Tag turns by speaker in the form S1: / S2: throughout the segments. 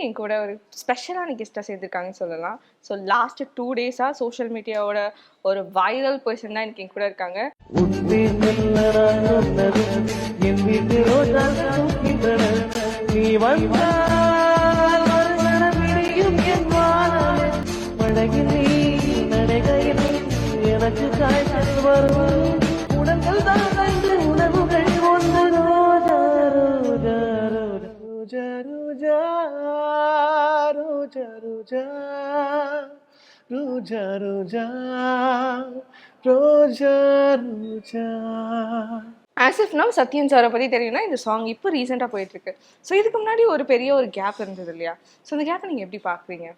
S1: இன்னைக்கு என் கூட ஒரு ஸ்பெஷலான கெஸ்ட்டாக சேர்ந்துருக்காங்கன்னு சொல்லலாம். ஸோ லாஸ்ட் டூ டேஸாக சோஷியல் மீடியாவோட ஒரு வைரல் பர்சன் தான் எனக்கு என் கூட இருக்காங்க.
S2: உன்னை மெல்ல நான் ரோஜா ரோஜா ரோஜா ரோஜா
S1: ஆஸ் இஃப் நம் சத்யன் சாரை பற்றி தெரியும்னா இந்த சாங் இப்போ ரீசெண்டாக போயிட்டுருக்கு. ஸோ இதுக்கு முன்னாடி ஒரு பெரிய ஒரு கேப் இருந்தது இல்லையா? ஸோ அந்த கேப்பை நீங்கள் எப்படி பார்க்குறீங்க?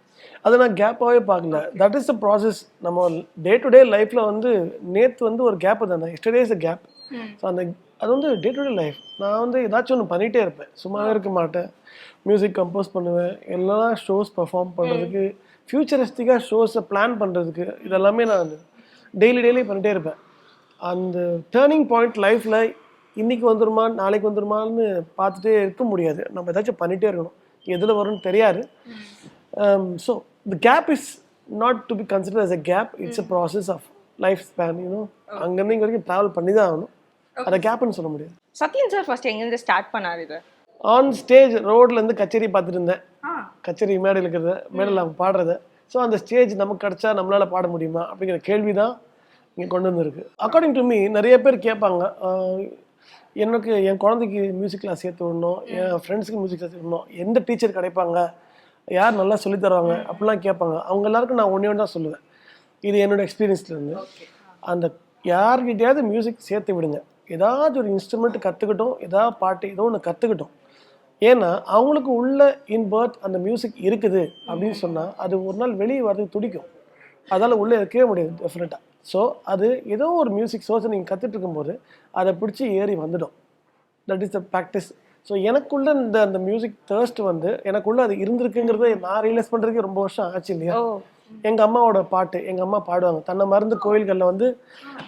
S3: அதை நான் கேப்பாகவே பார்க்கல. தட் இஸ் த ப்ராசஸ் நம்ம டே டு டே லைஃப்பில் வந்து நேற்று வந்து ஒரு கேப் தானே. எஸ்டர்டே இஸ் கேப் ஸோ அந்த அது வந்து டே டு டே லைஃப் நான் வந்து ஏதாச்சும் ஒன்று பண்ணிகிட்டே இருப்பேன். சும்மாவே இருக்க மாட்டேன். மியூசிக் கம்போஸ் பண்ணுவேன். எல்லா ஷோஸ் பர்ஃபார்ம் பண்ணுறதுக்கு ஃப்யூச்சரிஸ்டிக்காக ஷோஸை பிளான் பண்ணுறதுக்கு இதெல்லாமே நான் டெய்லி டெய்லி பண்ணிகிட்டே இருப்பேன். அந்த டேர்னிங் பாயிண்ட் லைஃப்பில் இன்னைக்கு வந்துருமா நாளைக்கு வந்துருமான்னு பார்த்துட்டே இருக்க முடியாது. நம்ம ஏதாச்சும் பண்ணிகிட்டே இருக்கணும். எதில் வரும்னு தெரியாது. So the gap is not to be consider as a gap it's a process of life span you know அங்கேருந்து இங்கே வரைக்கும் ட்ராவல் பண்ணி தான் ஆகணும். அதை கேப்னு சொல்ல முடியாது.
S1: சத்யன் சார் ஃபர்ஸ்ட் எங்கேருந்து ஸ்டார்ட் பண்ணார் இது?
S3: ஆன் ஸ்டேஜ் ரோட்லேருந்து கச்சேரி பார்த்துட்டு இருந்தேன். கச்சேரி மேடையில் இருக்கிறத மேடையில் அவங்க பாடுறத. ஸோ அந்த ஸ்டேஜ் நமக்கு கிடைச்சா நம்மளால பாட முடியுமா? அப்படிங்கிற கேள்வி தான் இங்கே கொண்டு வந்திருக்கு. அக்கார்டிங் டு மீ நிறைய பேர் கேட்பாங்க எனக்கு என் குழந்தைக்கு மியூசிக் கிளாஸ் சேர்த்து விடணும் என் ஃப்ரெண்ட்ஸுக்கு மியூசிக் கிளாஸ் விடணும். எந்த டீச்சர் கிடைப்பாங்க? யார் நல்லா சொல்லித் தருவாங்க? அப்படிலாம் கேட்பாங்க. அவங்க எல்லாருக்கும் நான் ஒன்று தான் சொல்லுவேன். இது என்னோட எக்ஸ்பீரியன்ஸ்லேருந்து அந்த யார்கிட்டயாவது மியூசிக் சேர்த்து விடுங்க. ஏதாச்சும் ஒரு இன்ஸ்ட்ருமெண்ட் கற்றுக்கிட்டோம் ஏதாவது பாட்டு ஏதோ ஒன்று கற்றுக்கிட்டோம் ஏன்னா அவங்களுக்கு உள்ள இன் பர்த் அந்த மியூசிக் இருக்குது அப்படின்னு சொன்னால் அது ஒரு நாள் வெளியே வர்றது துடிக்கும். அதால் உள்ளே இருக்கவே முடியாது டெஃபினட்டாக ஸோ அது ஏதோ ஒரு மியூசிக் சோர்ஸை நீங்கள் கற்றுட்டு இருக்கும்போது அதை பிடிச்சி ஏறி வந்துடும். That is the practice so எனக்குள்ள இந்த அந்த மியூசிக் தேர்ஸ்ட் வந்து எனக்குள்ள அது இருந்திருக்குங்கிறத நான் ரியலைஸ் பண்ணுறதுக்கு ரொம்ப வருஷம் ஆச்சு இல்லையா? எங்கள் அம்மாவோட பாட்டு எங்கள் அம்மா பாடுவாங்க. தன்னை மறந்து கோயில்களில் வந்து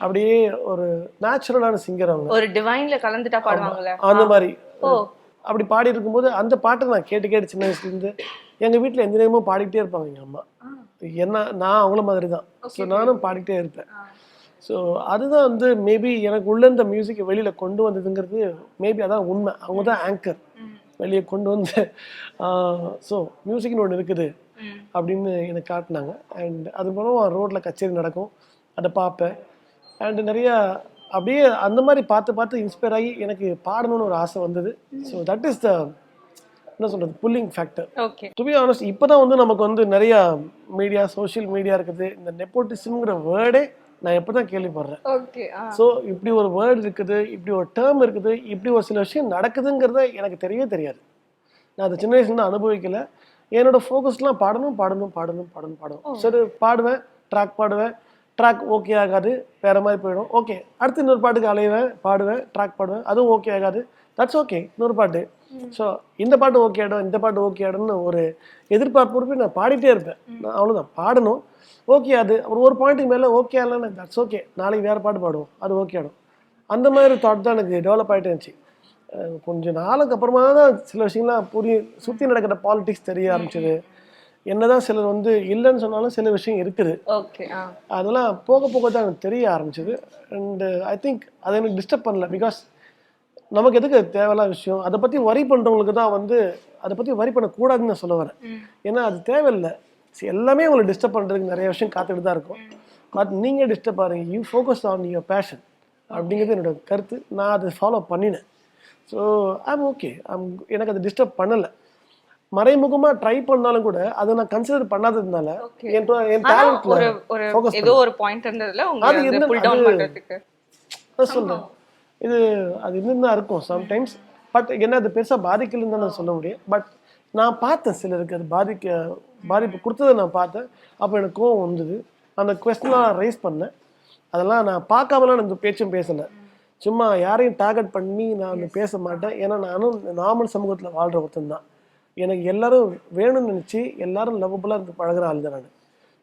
S3: அப்படியே ஒரு நேச்சுரலான சிங்கர் அவங்க.
S1: ஒரு டிவைன்ல கலந்துட்டா பாடுவாங்கல்ல?
S3: அந்த மாதிரி. அப்படி பாடி இருக்கும்போது அந்த பாட்டை நான் கேட்டு கேட்டு சின்ன வயசுலேருந்து எங்கள் வீட்டில் எந்த நேரமும் பாடிக்கிட்டே இருப்பாங்க எங்கள் அம்மா. என்ன நான் அவங்கள மாதிரி தான். ஸோ நானும் பாடிக்கிட்டே இருப்பேன். ஸோ அதுதான் வந்து மேபி எனக்கு உள்ள இந்த மியூசிக்கை வெளியில் கொண்டு வந்ததுங்கிறது மேபி அதான் உண்மை. அவங்க தான் ஆங்கர் வெளியே கொண்டு வந்து ஸோ மியூசிக்னு ஒன்று இருக்குது. அப்படின்னு எனக்கு காட்டினாங்க. அண்ட் அது மூலம் ரோட்டில் கச்சேரி நடக்கும். அதை பார்ப்பேன் அண்ட் நிறையா அப்படியே அந்த மாதிரி பார்த்து பார்த்து இன்ஸ்பயர் ஆகி எனக்கு பாடணும்னு ஒரு ஆசை வந்தது. ஸோ தட் இஸ் த என்ன சொல்கிறது pulling factor
S1: okay
S3: to be honest இப்போ தான் வந்து நமக்கு வந்து நிறையா மீடியா சோஷியல் மீடியா இருக்குது. இந்த நெப்போட்டிசம்ங்கிற வேர்டே நான் எப்போ தான் கேள்விப்படுறேன்
S1: ஓகே
S3: ஸோ இப்படி ஒரு வேர்டு இருக்குது இப்படி ஒரு டேர்ம் இருக்குது இப்படி ஒரு சில விஷயம் நடக்குதுங்கிறத எனக்கு தெரியவே தெரியாது. நான் அதை சின்ன வயசுலேருந்து அனுபவிக்கல. என்னோட ஃபோக்கஸ்லாம் பாடணும் பாடணும் பாடணும் பாடணும் பாடணும். சரி பாடுவேன் ட்ராக் பாடுவேன் ட்ராக் ஓகே ஆகாது வேற மாதிரி போயிடும். ஓகே அடுத்து இன்னொரு பாட்டுக்கு அலைவேன் பாடுவேன் ட்ராக் பாடுவேன் அதுவும் ஓகே ஆகாது. தட்ஸ் ஓகே இன்னொரு பாட்டு. ஸோ இந்த பாட்டு ஓகே ஆகிடும் இந்த பாட்டு ஓகே ஆகிடும்னு ஒரு எதிர்பார்ப்பு நான் பாடிட்டே இருப்பேன். நான் அவ்வளோதான் பாடணும் ஓகே அது ஒரு ஒரு பாயிண்ட்டுக்கு மேலே ஓகே ஆகலன்னு தட்ஸ் ஓகே நாளைக்கு வேறு பாட்டு பாடுவோம் அது ஓகே ஆகிடும் அந்த மாதிரி தாட் தான் எனக்கு டெவலப் ஆகிட்டே இருந்துச்சு. கொஞ்சம் நாளுக்கு அப்புறமா தான் சில விஷயங்கள்லாம் புரிய சுற்றி நடக்கிற பாலிடிக்ஸ் தெரிய ஆரம்பிச்சது. என்னதான் சிலர் வந்து இல்லைன்னு சொன்னாலும் சில விஷயம் இருக்குது. அதெல்லாம் போக போக தான் எனக்கு தெரிய ஆரம்பிச்சது. அண்டு ஐ திங்க் அதை எனக்கு டிஸ்டர்ப் பண்ணல. பிகாஸ் நமக்கு எதுக்கு அது தேவையில்லாத விஷயம்? அதை பற்றி வரி பண்ணுறவங்களுக்கு தான் வந்து அதை பற்றி வரி பண்ணக்கூடாதுன்னு நான் சொல்ல வரேன். ஏன்னா அது தேவையில்லை. எல்லாமே உங்களை டிஸ்டர்ப் பண்ணுறதுக்கு நிறைய விஷயம் காத்துட்டு தான் இருக்கும். பட் நீங்கள் disturb ஆகிறீங்க you focus on your passion அப்படிங்கிறது என்னோட கருத்து. நான் அதை ஃபாலோ பண்ணினேன். ஸோ ஐம் ஓகே ஐம் எனக்கு அது டிஸ்டர்ப் பண்ணலை. மறைமுகமாக ட்ரை பண்ணாலும் கூட அதை நான் கன்சிடர் பண்ணாததுனால என் என் டேலண்ட்ல
S1: ஏதோ ஒரு பாயிண்ட் இருந்ததுல
S3: அது என்ன-
S1: புல் டவுன்
S3: அது-
S1: பண்றதுக்கு.
S3: அதான் சொல்றேன். இது அது இன்னும் தான் இருக்கும் சம்டைம்ஸ் பட் என்ன அது பெருசாக பாதிக்கலன்னு தான் நான் சொல்ல முடியும். பட் நான் பார்த்தேன் சிலருக்கு அது பாதிக்க பாதிப்பு கொடுத்ததை நான் பார்த்தேன். அப்போ எனக்கு கோவம் வந்தது. அந்த கொஸ்டின்லாம் நான் ரைஸ் பண்ணேன். அதெல்லாம் நான் பார்க்காமலாம் நான் இந்த பேச்சும் பேசலை. சும்மா யாரையும் டார்கெட் பண்ணி நான் பேச மாட்டேன். ஏன்னா நானும் நார்மல் சமூகத்தில் வாழ்கிற ஒருத்தன் தான் எனக்கு எல்லாரும் வேணும்னு நினச்சி எல்லாரும் லவ்வபுளாக இருந்து பழகுற ஆள் தான் நான்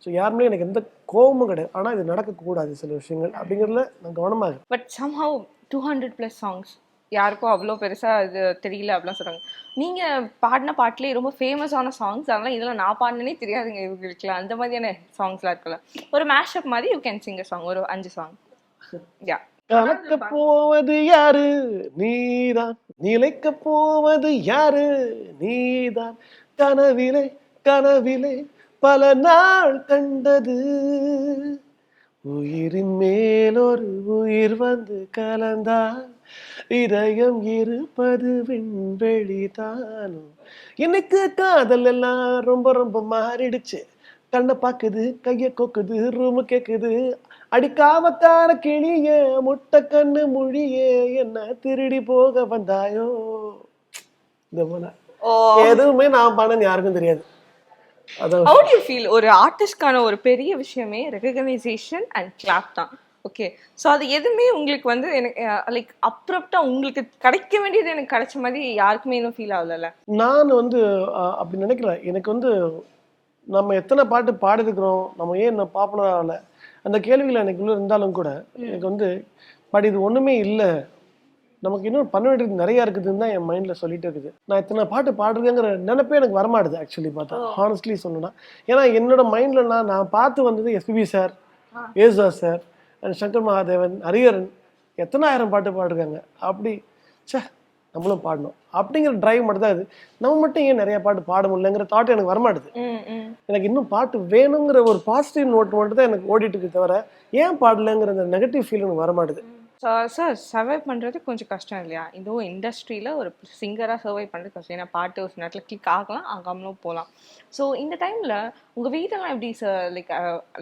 S3: ஸோ யாருமே எனக்கு எந்த கோபமும் கிடையாது. ஆனால் இது நடக்கக்கூடாது சில விஷயங்கள் அப்படிங்கிறதுல நான் கவனமாக
S1: but somehow two hundred plus songs யாருக்கும் அவ்வளோ பெருசா இது தெரியல அப்படிலாம் சொல்றாங்க. நீங்க பாடின பாட்டுலேயே ரொம்ப ஃபேமஸான சாங்ஸ் அதெல்லாம் இதெல்லாம் நான் பாடினே தெரியாதுங்க இவங்களுக்குலாம் அந்த மாதிரியான சாங்ஸ்லாம் இருக்குல்ல. ஒரு மேஷப் மாதிரி யூ கேன் சிங் சாங் ஒரு அஞ்சு சாங் யா
S3: கலக்க போவது யாரு? நீதான். நிலைக்க போவது யாரு? நீதான். கனவிலே கனவிலே பல நாள் கண்டது. உயிரின் மேல் ஒரு உயிர் வந்து கலந்தால் இதயம் இருப்பது விண்வெளிதானோ? இன்னைக்கு காதல் எல்லாம் ரொம்ப ரொம்ப மாறிடுச்சு. கண்ணை பாக்குது கைய கொக்குது ரூமு கேக்குது. அடிக்காமத்தான கிளிய முட்டை கண்ணு மொழியே என்ன திருடி போக வந்தாயோ? இந்த போல எதுவுமே நான் பண்ணன்னு யாருக்கும் தெரியாது.
S1: ஹவு டு ஃபீல் ஒரு ஆர்டிஸ்ட்கான ஒரு பெரிய விஷயமே ரெகக்னைசேஷன் அண்ட் கிளாப் தான். ஓகே ஸோ அது எதுவுமே உங்களுக்கு வந்து எனக்கு லைக் அப்ரப்டா உங்களுக்கு கிடைக்க வேண்டியது எனக்கு கிடைச்ச மாதிரி யாருக்குமே இன்னும் ஃபீல் ஆகல
S3: நான் வந்து அப்படி நினைக்கல. எனக்கு வந்து நம்ம எத்தனை பாட்டு பாடிருக்கிறோம் நம்ம ஏன் இன்னும் பாப்புலர் ஆகல அந்த கேள்விகள் எனக்குள்ள இருந்தாலும் கூட எனக்கு வந்து பட் இது ஒண்ணுமே இல்லை. நமக்கு இன்னும் பண்ண வேண்டியது நிறைய இருக்குதுன்னு தான் என் மைண்ட்ல சொல்லிட்டு இருக்குது. நான் இத்தனை பாட்டு பாடுறேங்கிற நினைப்பே எனக்கு வரமாட்டுது ஆக்சுவலி பார்த்தா. ஹானஸ்ட்லி சொன்னா ஏன்னா என்னோட மைண்ட்ல நான் நான் பார்த்து வந்தது SPB sir Yesudas sir and Shankar Mahadevan Hariharan எத்தனை ஆயிரம் பாட்டு பாடிருக்காங்க. அப்படி ச்சே. நம்மளும் பாடணும். அப்படிங்கிற டிரைவ் மட்டும் தான் இது. நம்ம மட்டும் ஏன் நிறைய பாட்டு பாட முடியலங்கிற தாட் எனக்கு வரமாட்டுது. எனக்கு இன்னும் பாட்டு வேணுங்கிற ஒரு பாசிட்டிவ் நோட் மட்டும் தான் எனக்கு ஓடிட்டு இருக்கு தவிர ஏன் பாடலைங்கிற அந்த நெகட்டிவ் ஃபீல் எனக்கு வரமாட்டுது.
S1: சார் சர்வை பண்ணுறது கொஞ்சம் கஷ்டம் இல்லையா? இதுவும் இண்டஸ்ட்ரியில் ஒரு சிங்கராக சர்வை பண்ணுறது கஷ்டம். ஏன்னா பாட்டு ஒரு நேரத்தில் கிளிக் ஆகலாம் ஆகாமலும் போகலாம். ஸோ இந்த டைமில் உங்கள் வீட்டெல்லாம் எப்படி சார் லைக்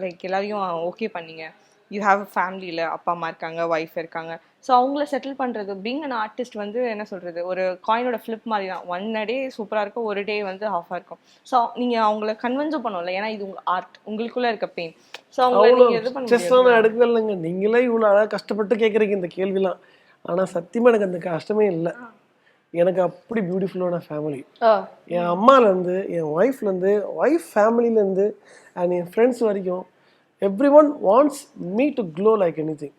S1: லைக் எல்லாரையும் ஓகே பண்ணீங்க? யூ ஹாவ் ஃபேமிலியில் அப்பா அம்மா இருக்காங்க ஒய்ஃப் இருக்காங்க. ஸோ அவங்கள செட்டில் பண்ணுறது பீங் அன் ஆர்டிஸ்ட் வந்து என்ன சொல்கிறது ஒரு காயினோட ஃப்ளிப் மாதிரி தான் ஒன் டே சூப்பராக இருக்கும் ஒரு டே வந்து ஆஃபாக இருக்கும். ஸோ நீங்கள் அவங்கள கன்வின்ஸும் பண்ணல ஏன்னா இது உங்கள் ஆர்ட் உங்களுக்குள்ளே இருக்க பெயின் ஸோ அவங்கள முடியாது
S3: நான் எடுக்கவே இல்லைங்க நீங்களே இவ்வளோ அழகாக கஷ்டப்பட்டு கேட்குறீங்க இந்த கேள்விலாம் ஆனால் சத்தியமாக எனக்கு அந்த கஷ்டமே இல்லை. எனக்கு அப்படி பியூட்டிஃபுல்லான ஃபேமிலி என் அம்மாலேருந்து என் ஒய்ஃப்லேருந்து ஒய்ஃப் ஃபேமிலிலேருந்து அண்ட் என் ஃப்ரெண்ட்ஸ் வரைக்கும் every one wants me to glow like anything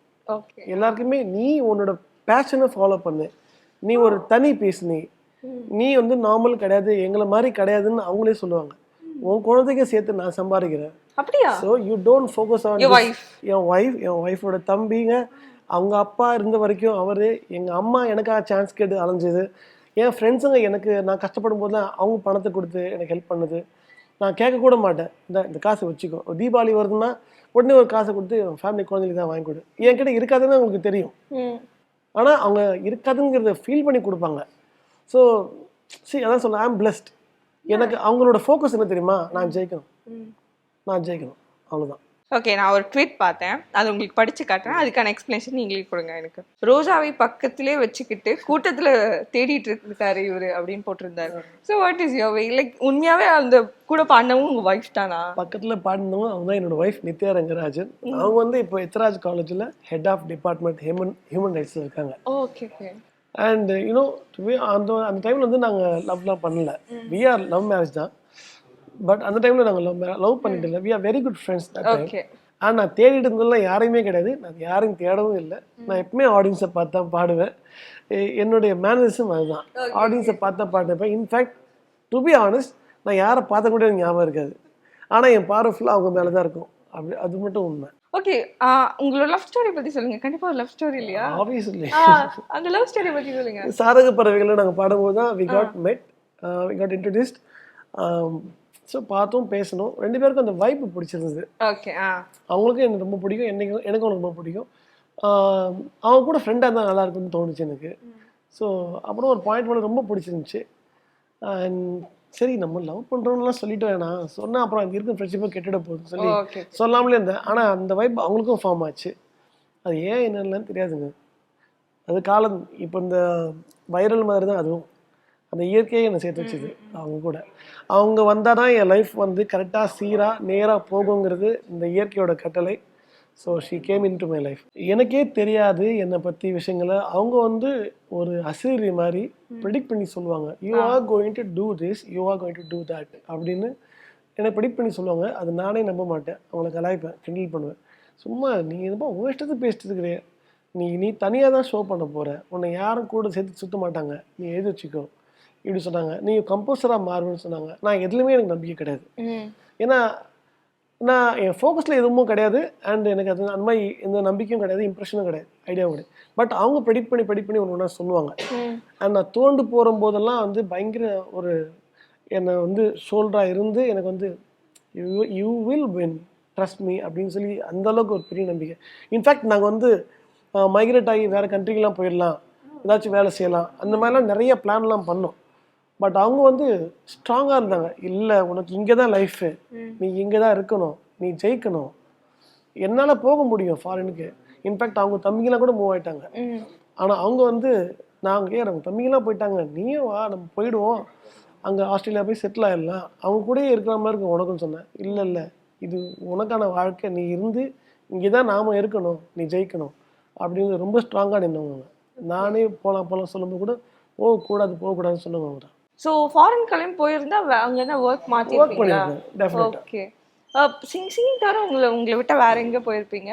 S3: எல்லாருக்குமே நீ உன்னோட பேஷனை ஃபாலோ பண்ணு. நீ ஒரு தனி பீஸ் நீ நீ வந்து நார்மல் கிடையாது எங்களை மாதிரி கிடையாதுன்னு அவங்களே சொல்லுவாங்க. உன் குழந்தைக்கு சேர்த்து நான் சம்பாதிக்கிறேன்.
S1: அப்படியா?
S3: So you don't focus on. N wife என் ஒய்ஃபோட தம்பிங்க. அவங்க அப்பா இருந்த வரைக்கும் அவர் எங்கள் அம்மா எனக்காக சான்ஸ் கேட்டு அலைஞ்சது. என் ஃப்ரெண்ட்ஸுங்க எனக்கு நான் கஷ்டப்படும் போது அவங்க பணத்தை கொடுத்து எனக்கு ஹெல்ப் பண்ணுது. நான் கேட்க கூட மாட்டேன். இந்த இந்த காசை வச்சுக்கோ. தீபாவளி வருதுன்னா உடனே ஒரு காசை கொடுத்து என் ஃபேமிலி குழந்தைக்கு தான் வாங்கி கொடு. என்கிட்ட இருக்காதுன்னு அவங்களுக்கு தெரியும். ஆனால் அவங்க இருக்காதுங்கிறத ஃபீல் பண்ணி கொடுப்பாங்க. ஸோ சரி அதான் சொல்ல ஐம் பிளஸ்ட் எனக்கு அவங்களோட ஃபோக்கஸ் என்ன தெரியுமா? நான் ஜெயிக்கணும். நான் ஜெயிக்கணும். அவ்வளவுதான்.
S1: ஓகே நான் ஒரு ட்வீட் பார்த்தேன். அது உங்களுக்கு படிச்சு காட்டுறேன். அதுக்கான எக்ஸ்பிளனேஷன் நீங்களே கொடுங்க எனக்கு. ரோஜாவை பக்கத்திலே வச்சுக்கிட்டு கூட்டத்துல தேடிட்டு இருக்காரு இவரு அப்படின்னு போட்டிருந்தாரு. So what is your way like உண்மையாவே அந்த கூட பாடினவும் உங்க ஒய்ஃப் தானா?
S3: பக்கத்துல பாடினவங்க அவங்க தான் என்னோட ஒய்ஃப் நித்யா ரங்கராஜன். அவங்க வந்து இப்போ எத்ராஜ் காலேஜில் head of department human human ரைட்ஸில் இருக்காங்க.
S1: ஓகே ஓகே
S3: அண்ட் யூனோ அந்த அந்த டைமில் வந்து நாங்கள் லவ்லாம் பண்ணல. வி ஆர் லவ் மேரேஜ் தான். பட் அந்த டைமில் நாங்கள் லவ் லவ் பண்ணிட்டு இல்லை. We are very good friends
S1: okay
S3: ஆனால் நான் தேடிட்டு இருந்ததெல்லாம் யாரையுமே கிடையாது. நான் யாரையும் தேடவும் இல்லை. நான் எப்பவுமே ஆடியன்ஸை பார்த்து தான் பாடுவேன் என்னுடைய மேனரிசம் அதுதான். ஆடியன்ஸை பார்த்தா பாடுவேன் இன்ஃபேக்ட் டு பி ஆனஸ்ட் நான் யாரை பார்த்த கூட எனக்கு ஞாபகம் இருக்காது. ஆனால் என் பார்வை ஃபுல்லாக அவங்க மேலே தான் இருக்கும். அப்படி அது மட்டும் உண்மை.
S1: ஓகே உங்களோட லவ் ஸ்டோரி பத்தி சொல்லுங்க. கண்டிப்பா ஒரு லவ் ஸ்டோரி இல்லையா?
S3: ஆப்வியஸ்லி
S1: அந்த லவ் ஸ்டோரி பத்தி சொல்லுங்க.
S3: சாரக பறவைகளை நாங்கள் பாடும்போது தான் we got met we got introduced so பார்த்தோம் பேசணும். ரெண்டு பேருக்கும் அந்த வைப்பு பிடிச்சிருந்தது.
S1: ஓகே
S3: அவங்களுக்கும் எனக்கு ரொம்ப பிடிக்கும். எனக்கு எனக்கும் அவனுக்கு ரொம்ப பிடிக்கும். அவங்க கூட ஃப்ரெண்டாக இருந்தால் நல்லா இருக்கும்னு தோணுச்சு எனக்கு. ஸோ அப்புறம் ஒரு பாயிண்ட் மட்டும் ரொம்ப பிடிச்சிருந்துச்சு. அண்ட் சரி நம்ம லவ் பண்ணுறோம்லாம் சொல்லிட்டு வேணாம். சொன்னால் அப்புறம் அங்கே இருக்க ஃப்ரெண்ட்ஷிப்பை கெட்டுட போகுது சொல்லி சொல்லாமலே இருந்தேன். ஆனால் அந்த வைப் அவங்களுக்கும் ஃபார்ம் ஆச்சு. அது ஏன் என்னன்னு தெரியாதுங்க. அது காலம். இப்போ இந்த வைரல் மாதிரி தான் அதுவும். அந்த இயற்கையை என்னை சேர்த்து வச்சுது. அவங்க கூட. அவங்க வந்தால் தான் என் லைஃப் வந்து கரெக்டாக சீராக நேராக போகுங்கிறது இந்த இயற்கையோட கட்டளை. So she came into my life எனக்கே தெரியாது என்னை பற்றி விஷயங்களை. அவங்க வந்து ஒரு அசிரி மாதிரி ப்ரிடிக்ட் பண்ணி சொல்லுவாங்க. You are going to do this you are going to do that அப்படின்னு என்னை ப்ரிடிக்ட் பண்ணி சொல்லுவாங்க. அது நானே நம்ப மாட்டேன். அவங்கள கலாய்ப்பேன் கிண்டல் பண்ணுவேன். சும்மா நீ என்னப்பா உன் இஷ்டத்துக்கு பேசிட்டு இருக்கிறே நீ நீ தனியாக தான் ஷோ பண்ண போற. உன்னை யாரும் கூட சேர்த்து சுத்த மாட்டாங்க. நீ எழுதி வச்சுக்கோ. இப்படி சொன்னாங்க. நீ கம்போசராக மாறுவேன்னு சொன்னாங்க. நான் எதுலையுமே எனக்கு நம்பிக்கை கிடையாது. ஏன்னா நான் என் ஃபோக்கஸில் எதுவும் கிடையாது. அண்ட் எனக்கு அது அந்த மாதிரி எந்த நம்பிக்கையும் கிடையாது இம்ப்ரெஷனும் கிடையாது ஐடியாவும் கிடையாது. பட் அவங்க ப்ரெடிக்ட் பண்ணி ப்ரெடிக்ட் பண்ணி ஒன்று ஒன்றா சொல்லுவாங்க. அண்ட் நான் தோண்டு போகிற போதெல்லாம் வந்து பயங்கர ஒரு என்னை வந்து ஷோல்டராக இருந்து எனக்கு வந்து you you will win trust me அப்படின்னு சொல்லி அந்த அளவுக்கு ஒரு பெரிய நம்பிக்கை. இன்ஃபேக்ட் நாங்கள் வந்து மைக்ரேட் ஆகி வேறு கண்ட்ரிக்கெலாம் போயிடலாம். ஏதாச்சும் வேலை செய்யலாம். அந்த மாதிரிலாம் நிறைய பிளான்லாம் பண்ணோம். பட் அவங்க வந்து ஸ்ட்ராங்காக இருந்தாங்க. இல்லை உனக்கு இங்கே தான் லைஃபு நீ இங்கே தான் இருக்கணும். நீ ஜெயிக்கணும். என்னால் போக முடியும் ஃபாரினுக்கு இன்ஃபேக்ட் அவங்க தம்பிங்கெல்லாம் கூட மூவ் ஆயிட்டாங்க. ஆனால் அவங்க வந்து நாங்கள் ஏன் நம்ம தம்பிங்கெல்லாம் போயிட்டாங்க. நீயும் வா நம்ம போயிடுவோம். அங்கே ஆஸ்திரேலியா போய் செட்டில் ஆயிடலாம். அவங்க கூடயே இருக்கிற மாதிரி இருக்கும் உனக்குன்னு சொன்னேன். இல்லை இல்லை. இது உனக்கான வாழ்க்கை. நீ இருந்து இங்கே தான் நாம் இருக்கணும். நீ ஜெயிக்கணும். அப்படின்னு ரொம்ப ஸ்ட்ராங்காக நின்றவங்க நானே போகலாம் போகலாம் சொல்லும்போது கூட போகக்கூடாது போகக்கூடாதுன்னு சொன்னவங்க அவங்க தான்
S1: ஸோ ஃபாரின் கிளம்பி போயிருந்தா அங்க என்ன ஒர்க்
S3: ஒர்க்
S1: மாத்திருப்பீங்களா
S3: பண்ணியிருக்கேன்
S1: ஓகே சிங் சிங் தவிர உங்களை உங்களை விட்டா வேற எங்க போயிருப்பீங்க?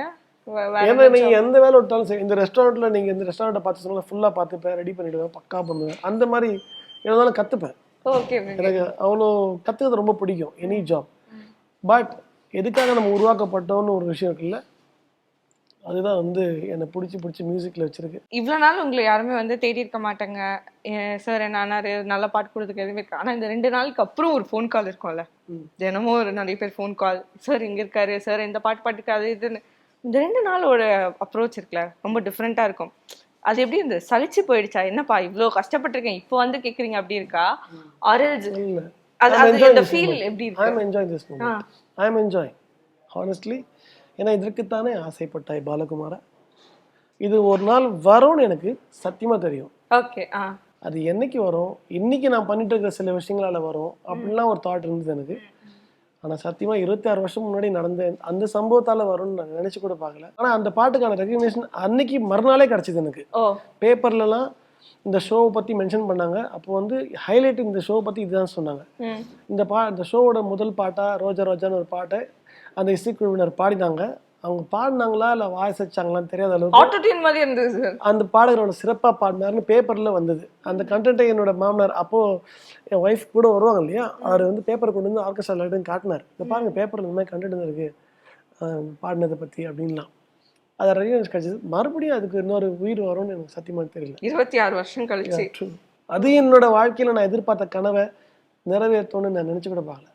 S3: ஏன்னா நீங்கள் எந்த வேலை விட்டாலும் சரி இந்த ரெஸ்டாரண்ட்டில் நீங்கள் இந்த ரெஸ்டாரண்ட்டை பார்த்து ஃபுல்லாக பார்த்துப்பேன் ரெடி பண்ணிவிடுவேன் பக்கா பண்ணுவேன் அந்த மாதிரி இருந்தாலும் கற்றுப்பேன்
S1: ஓகே
S3: எனக்கு அவ்வளோ கற்றுக்கிறது ரொம்ப பிடிக்கும் எனி ஜாப் பட் எதுக்காக நம்ம உருவாக்கப்பட்டோம்னு ஒரு விஷயம் இருக்குல்ல அதுதான் வந்து என்னை பிடிச்சி பிடிச்சி மியூசிக்கில் வச்சிருக்கு.
S1: இவ்வளவு நாள் உங்களை யாருமே வந்து தேடி இருக்க மாட்டாங்க. சார் என்ன ஆனாரு நல்ல பாட்டு கொடுத்துக்கு எதுவுமே இருக்கு ஆனா இந்த ரெண்டு நாளுக்கு அப்புறம் ஒரு ஃபோன் கால் இருக்கும்ல. தினமும் ஒரு நிறைய பேர் ஃபோன் கால் சார் இங்க இருக்காரு. சார் இந்த பாட்டு பாட்டுக்கு அது இதுன்னு. இந்த ரெண்டு நாளோட அப்ரோச் இருக்குல்ல ரொம்ப டிஃப்ரெண்டா இருக்கும். அது எப்படி இந்த சலிச்சு போயிடுச்சா? என்னப்பா இவ்ளோ கஷ்டப்பட்டிருக்கேன். இப்போ வந்து கேக்குறீங்க அப்படி இருக்கா? ஆரல்ஸ் அது அந்த ஃபீல். எப்படி
S3: ஐ
S1: இருக்கு?
S3: Am enjoy this moment I am enjoy honestly ஏன்னா இதற்குத்தானே ஆசைப்பட்டாய் பாலகுமாரா. இது ஒரு நாள் வரும்னு எனக்கு சத்தியமாக தெரியும்.
S1: ஓகே ஆ.
S3: அது என்னைக்கு வரும்? இன்னைக்கு நான் பண்ணிட்டு இருக்கிற சில விஷயங்களால வரும். அப்படின்லாம் ஒரு தாட் இருந்தது எனக்கு. ஆனா சத்தியமா இருபத்தி ஆறு வருஷம் முன்னாடி நடந்த அந்த சம்பவத்தால வரும்னு நான் நினைச்சு கூட பார்க்கல. ஆனா அந்த பாட்டுக்கான ரெகக்னேஷன் அன்னைக்கு மறுநாளே கிடைச்சது எனக்கு. பேப்பர்லலாம் இந்த ஷோவை பத்தி மென்ஷன் பண்ணாங்க. அப்போ வந்து ஹைலைட் இந்த ஷோவை பத்தி இதுதான் சொன்னாங்க. இந்த பா இந்த ஷோவோட முதல் பாட்டா ரோஜா ரோஜான்னு ஒரு பாட்டை அந்த இசைக்குழுவினர் பாடினாங்க. அவங்க பாடினாங்களா இல்லை வாய்ஸ் வச்சாங்களான்னு தெரியாத அளவுக்கு
S1: மாதிரி இருந்தது சார்.
S3: அந்த பாடகரோட சிறப்பாக பாடினார்னு பேப்பரில் வந்தது. அந்த கண்டென்ட்டை என்னோட மாமனார் அப்போது என் ஒய்ஃப் கூட வருவாங்க இல்லையா? அவர் வந்து பேப்பர் கொண்டு வந்து ஆர்கெஸ்ட்ரா எடுத்து காட்டினார். இந்த பாருங்க பேப்பரில் இந்த மாதிரி கண்டென்ட் இருக்குது பாடினதை பற்றி அப்படின்லாம். அதை ரெகனைஸ் கிடச்சிது. மறுபடியும் அதுக்கு இன்னொரு உயிர் வரும்னு எனக்கு சத்தியமாக தெரியல.
S1: இருபத்தி ஆறு வருஷம் கழிச்சு.
S3: அது என்னோட வாழ்க்கையில் நான் எதிர்பார்த்த கனவை நிறைவேற்றணும்னு நான் நினச்சி கூட பார்க்கல.